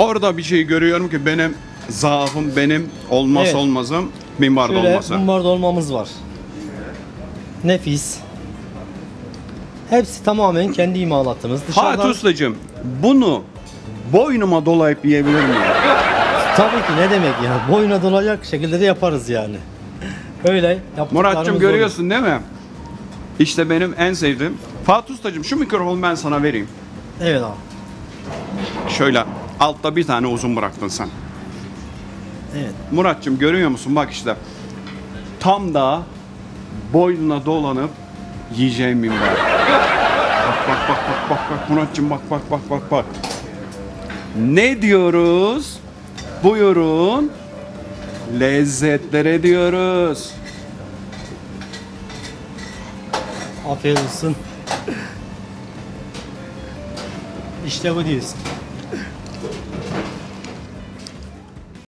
Orada bir şey görüyorum ki benim zaafım, benim olmaz Evet. olmazım mimbar Şöyle dolması. mumbar dolmamız var. Nefis. Hepsi tamamen kendi imalatımız. Dışarıdan Ustacığım bunu boynuma dolayıp yiyebilir miyim? tabii ki ne demek ya. Boyuna dolacak şekilde de yaparız yani. Öyle yaptıklarımız Muratçım olur. görüyorsun değil mi? İşte benim en sevdiğim. Fatih Ustacığım şu mikrofonu ben sana vereyim. Evet abi. Şöyle altta bir tane uzun bıraktın sen. Evet. Muratçım görüyor musun? Bak işte. Tam da boynuna dolanıp yiyeceğim mimbar. Bak bak bak bak bak bak Muratçım bak bak bak bak bak. Ne diyoruz? Buyurun. Lezzetlere diyoruz. Afiyet olsun. İşte bu diyorsun. Thank you.